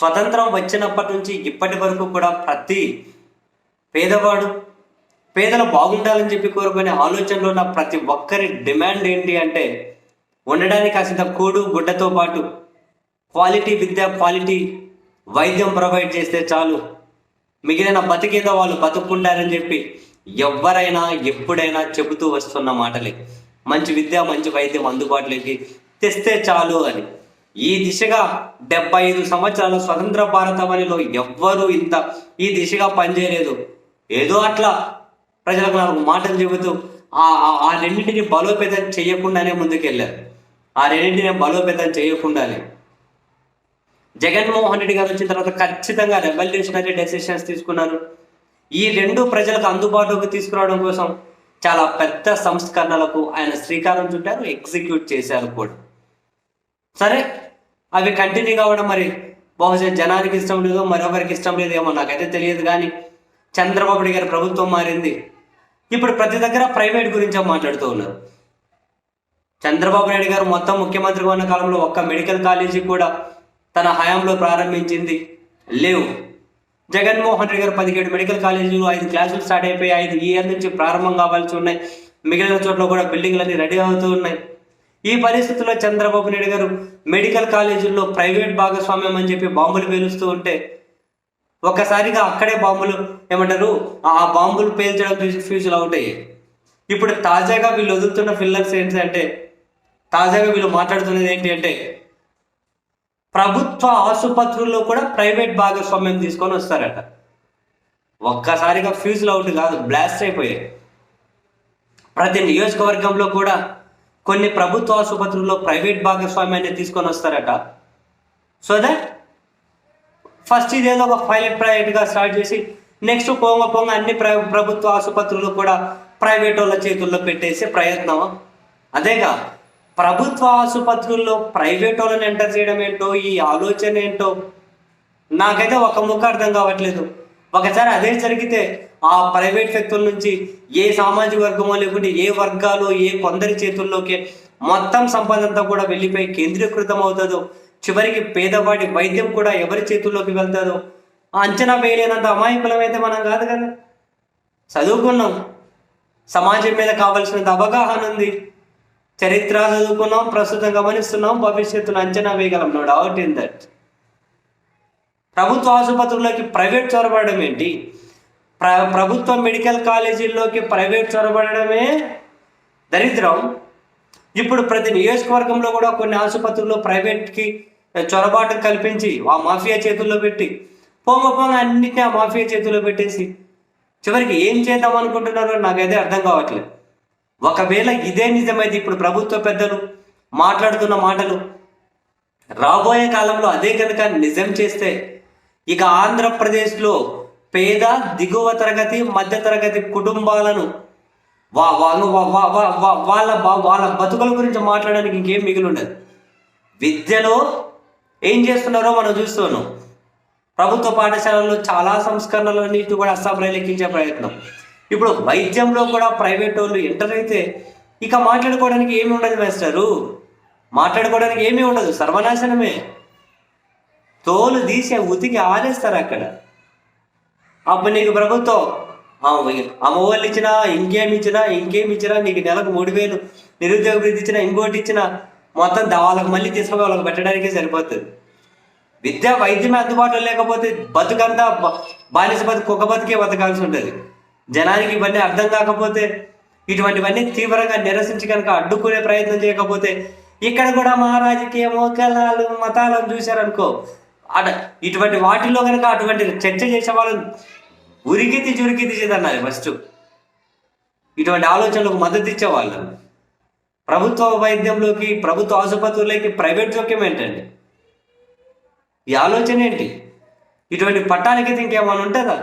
స్వతంత్రం వచ్చినప్పటి నుంచి ఇప్పటి వరకు కూడా ప్రతి పేదవాడు పేదలు బాగుండాలని చెప్పి కోరుకునే ఆలోచనలో ఉన్న ప్రతి ఒక్కరి డిమాండ్ ఏంటి అంటే ఉండడానికి కాసింత కూడు గుడ్డతో పాటు క్వాలిటీ విద్య క్వాలిటీ వైద్యం ప్రొవైడ్ చేస్తే చాలు. మిగిలిన బతికేదో వాళ్ళు బతుకుంటారని చెప్పి ఎవరైనా ఎప్పుడైనా చెబుతూ వస్తున్న మాటలే. మంచి విద్య మంచి వైద్యం అందుబాటులోకి తెస్తే చాలు అని. ఈ దిశగా డెబ్బై ఐదు సంవత్సరాల స్వతంత్ర భారతవనిలో ఎవ్వరూ ఇంత ఈ దిశగా పనిచేయలేదు. ఏదో అట్లా ప్రజలకు నాలుగు మాటలు చెబుతూ ఆ ఆ- ఆ రెండింటిని బలోపేతం చేయకుండానే ముందుకెళ్ళారు. ఆ రెండింటిని బలోపేతం చేయకుండానే. జగన్మోహన్ రెడ్డి గారు వచ్చిన తర్వాత ఖచ్చితంగా రెవల్యూషనరీ డెసిషన్స్ తీసుకున్నారు. ఈ రెండు ప్రజలకు అందుబాటులోకి తీసుకురావడం కోసం చాలా పెద్ద సంస్కరణలకు ఆయన శ్రీకారం చుట్టారు ఎగ్జిక్యూట్ చేశారు కూడా. సరే అవి కంటిన్యూ కావడం మరి బహుశా జనానికి ఇష్టం లేదో మరొకరికి ఇష్టం లేదేమో నాకైతే తెలియదు కానీ చంద్రబాబు గారి ప్రభుత్వం మారింది. ఇప్పుడు ప్రతి దగ్గర ప్రైవేట్ గురించే మాట్లాడుతూ ఉన్నారు. చంద్రబాబు నాయుడు గారు మొత్తం ముఖ్యమంత్రిగా ఉన్న కాలంలో ఒక్క మెడికల్ కాలేజీ కూడా తన హయాంలో ప్రారంభించింది. లేవు. జగన్మోహన్ రెడ్డి గారు పదిహేడు మెడికల్ కాలేజీలు ఐదు క్లాసులు స్టార్ట్ అయిపోయి ఐదు ఇయర్ నుంచి ప్రారంభం కావాల్సి ఉన్నాయి. మిగిలిన చోట్ల కూడా బిల్డింగ్లన్నీ రెడీ అవుతూ ఉన్నాయి. ఈ పరిస్థితుల్లో చంద్రబాబు నాయుడు గారు మెడికల్ కాలేజీల్లో ప్రైవేట్ భాగస్వామ్యం అని చెప్పి బాంబులు పేలుస్తూ ఉంటే ఒక్కసారిగా అక్కడే బాంబులు ఏమంటారు? ఆ బాంబులు పేల్చడం చూసి ఫ్యూజులు అవుట్ అయ్యాయి ఇప్పుడు తాజాగా వీళ్ళు వదులుతున్న ఫిల్లర్స్ ఏంటి అంటే తాజాగా వీళ్ళు మాట్లాడుతున్నది ఏంటి అంటే ప్రభుత్వ ఆసుపత్రుల్లో కూడా ప్రైవేట్ భాగస్వామ్యం తీసుకొని వస్తారట. ఒక్కసారిగా ఫ్యూజులు అవుట్ కాదు బ్లాస్ట్ అయిపోయాయి. ప్రతి నియోజకవర్గంలో కూడా కొన్ని ప్రభుత్వ ఆసుపత్రుల్లో ప్రైవేట్ భాగస్వామ్యాన్ని తీసుకొని వస్తారట. సో దట్ ఫస్ట్ ఇదేదో ఒక పైలట్ ప్రైవేట్గా స్టార్ట్ చేసి నెక్స్ట్ పొంగ పొంగ అన్ని ప్ర ప్రభుత్వ ఆసుపత్రులు కూడా ప్రైవేట్ వాళ్ళ చేతుల్లో పెట్టేసే ప్రయత్నం. అదేగా ప్రభుత్వ ఆసుపత్రుల్లో ప్రైవేట్ వాళ్ళని ఎంటర్ చేయడం ఏంటో ఈ ఆలోచన ఏంటో నాకైతే ఒక ముక్క అర్థం కావట్లేదు. ఒకసారి అదే జరిగితే ఆ ప్రైవేట్ వ్యక్తుల నుంచి ఏ సామాజిక వర్గమో లేకుంటే ఏ వర్గాలు ఏ కొందరి చేతుల్లోకి మొత్తం సంపదంతా కూడా వెళ్ళిపోయి కేంద్రీకృతం అవుతుందో చివరికి పేదవాడి వైద్యం కూడా ఎవరి చేతుల్లోకి వెళ్తుందో ఆ అంచనా వేయలేనంత అమాయకులమైతే మనం కాదు కదా. చదువుకున్నాం. సమాజం మీద కావలసినంత అవగాహన ఉంది. చరిత్ర చదువుకున్నాం ప్రస్తుతం గమనిస్తున్నాం భవిష్యత్తును అంచనా వేయగలం. నో డౌట్ ఇన్ దట్ ప్రభుత్వ ఆసుపత్రుల్లోకి ప్రైవేట్ చొరబడడం ఏంటి? ప్ర ప్రభుత్వ మెడికల్ కాలేజీల్లోకి ప్రైవేట్ చొరబడమే దరిద్రం. ఇప్పుడు ప్రతి నియోజకవర్గంలో కూడా కొన్ని ఆసుపత్రుల్లో ప్రైవేట్కి చొరబాటు కల్పించి ఆ మాఫియా చేతుల్లో పెట్టి పొంగ పొంగ అన్నిటిని ఆ మాఫియా చేతుల్లో పెట్టేసి చివరికి ఏం చేద్దాం అనుకుంటున్నారో నాకైతే అర్థం కావట్లేదు. ఒకవేళ ఇదే నిజమైతే ఇప్పుడు ప్రభుత్వ పెద్దలు మాట్లాడుతున్న మాటలు రాబోయే కాలంలో అదే కనుక నిజం చేస్తే ఇక ఆంధ్రప్రదేశ్లో పేద దిగువ తరగతి మధ్య తరగతి కుటుంబాలను వా వాళ్ళ వాళ్ళ బతుకుల గురించి మాట్లాడడానికి ఇంకేం మిగిలి ఉండదు. విద్యలో ఏం చేస్తున్నారో మనం చూస్తున్నాం. ప్రభుత్వ పాఠశాలల్లో చాలా సంస్కరణలు అన్నిటి కూడా అస్సాంలో లెక్కించే ప్రయత్నం. ఇప్పుడు వైద్యంలో కూడా ప్రైవేట్ వాళ్ళు ఎంటర్ అయితే ఇక మాట్లాడుకోవడానికి ఏమి ఉండదు మేస్టారు. మాట్లాడుకోవడానికి ఏమీ ఉండదు. సర్వనాశనమే. తోలు తీసి ఉతికి ఆరేస్తారు అక్కడ. అప్పుడు నీకు ప్రభుత్వం అమ్మఒళ్ళు అమ్మ వాళ్ళు ఇచ్చినా ఇంకేమి ఇచ్చినా ఇంకేమి ఇచ్చినా నీకు నెలకు మూడు వేలు నిరుద్యోగ వృద్ధి ఇచ్చినా ఇంకోటి ఇచ్చినా మొత్తం దా- వాళ్ళకి మళ్ళీ తీసుకుని వాళ్ళకి పెట్టడానికే సరిపోతుంది విద్య వైద్యం అందుబాటులో లేకపోతే బతుకంతా బ- బానిస బతుకు కుక్క బతికే బతకాల్సి ఉంటుంది. జనానికి ఇవన్నీ అర్థం కాకపోతే ఇటువంటివన్నీ తీవ్రంగా నిరసించి కనుక అడ్డుకునే ప్రయత్నం చేయకపోతే ఇక్కడ కూడా మా రాజకీయమో కళాలు మతాలను చూశారనుకో అట ఇటువంటి వాటిలో కనుక అటువంటి చర్చ చేసే వాళ్ళని ఉరికితి చురికి చేదన్నది ఫస్ట్ ఇటువంటి ఆలోచనలకు మద్దతు ఇచ్చేవాళ్ళు ప్రభుత్వ వైద్యంలోకి ప్రభుత్వ ఆసుపత్రులకి ప్రైవేట్ జోక్యం ఏంటండి? ఈ ఆలోచన ఏంటి? ఇటువంటి పట్టాలకైతే ఇంకేమైనా ఉంటుందా?